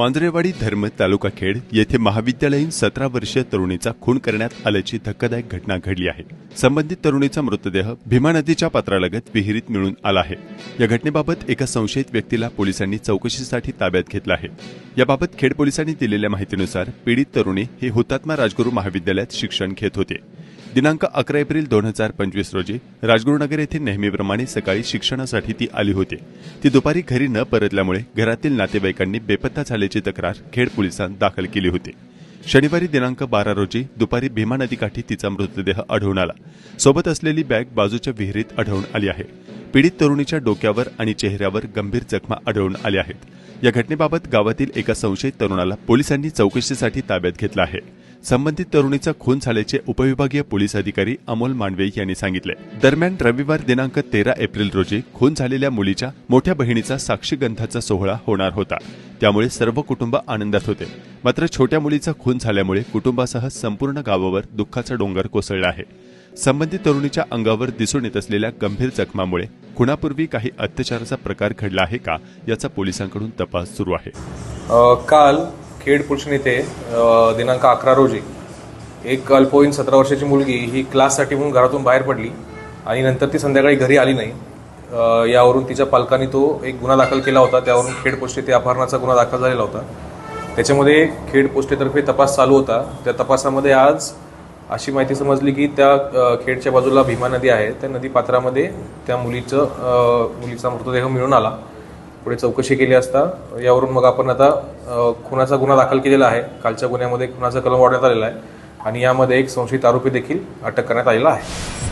मांजरेवाडी धर्म तालुका खेड येथे महाविद्यालयीन सतरा वर्षीय तरुणीचा खून करण्यात आल्याची धक्कादायक घटना घडली आहे. संबंधित तरुणीचा मृतदेह भीमा नदीच्या पात्रालगत विहिरीत मिळून आला आहे. या घटनेबाबत एका संशयित व्यक्तीला पोलिसांनी चौकशीसाठी ताब्यात घेतलं आहे. याबाबत खेड पोलिसांनी दिलेल्या माहितीनुसार पीडित तरुणी हे हुतात्मा राजगुरू महाविद्यालयात शिक्षण घेत होते. दिनांक अकरा एप्रिल दोन हजार पंचवीस रोजी राजगुरुनगर येथे नेहमीप्रमाणे सकाळी शिक्षणासाठी ती आली होती. ती दुपारी घरी न परतल्यामुळे घरातील नातेवाईकांनी बेपत्ता झाल्याची तक्रार खेड पोलिसांत दाखल केली होती. शनिवारी दिनांक बारा रोजी दुपारी भीमा नदीकाठी तिचा मृतदेह आढळून आला. सोबत असलेली बॅग बाजूच्या विहिरीत आढळून आली आहे. पीडित तरुणीच्या डोक्यावर आणि चेहऱ्यावर गंभीर जखमा आढळून आल्या आहेत. या घटनेबाबत गावातील एका संशयित तरुणाला पोलिसांनी चौकशीसाठी ताब्यात घेतलं आहे. संबंधित तरुणीचा खून झाल्याचे उपविभागीय पोलीस अधिकारी अमोल मांडवे यांनी सांगितले. दरम्यान रविवार दिनांक तेरा एप्रिल रोजी खून झालेल्या मुलीच्या मोठ्या बहिणीचा साक्षीगंधाचा सोहळा होणार होता. त्यामुळे सर्व कुटुंब आनंदात होते. मात्र छोट्या मुलीचा खून झाल्यामुळे कुटुंबासह संपूर्ण गावावर दुःखाचा डोंगर कोसळला आहे. संबंधित तरुणीच्या अंगावर दिसून येत असलेल्या गंभीर जखमामुळे खुणापूर्वी काही अत्याचाराचा प्रकार घडला आहे का याचा पोलिसांकडून तपास सुरू आहे. काल खेड पोलीस इथे दिनांक अकरा रोजी एक अल्पवयीन सतरा वर्षाची मुलगी ही क्लाससाठी म्हणून घरातून बाहेर पडली आणि नंतर ती संध्याकाळी घरी आली नाही. यावरून तिच्या पालकांनी तो एक गुन्हा दाखल केला होता. त्यावरून खेड पोस्ट येथे अपहरणाचा गुन्हा दाखल झालेला होता. त्याच्यामध्ये खेड पोस्टेतर्फे तपास चालू होता. त्या तपासामध्ये आज अशी माहिती समजली की त्या खेडच्या बाजूला भीमा नदी आहे. त्या नदी पात्रामध्ये त्या मुलीचं मुलीचा मृतदेह मिळून आला. पुढे चौकशी केली असता यावरून मग आपण आता खुनाचा गुन्हा दाखल केलेला आहे. कालच्या गुन्ह्यामध्ये खुनाचा कलम वाढण्यात आलेला आहे. आणि यामध्ये एक संशयित आरोपी देखील अटक करण्यात आलेला आहे.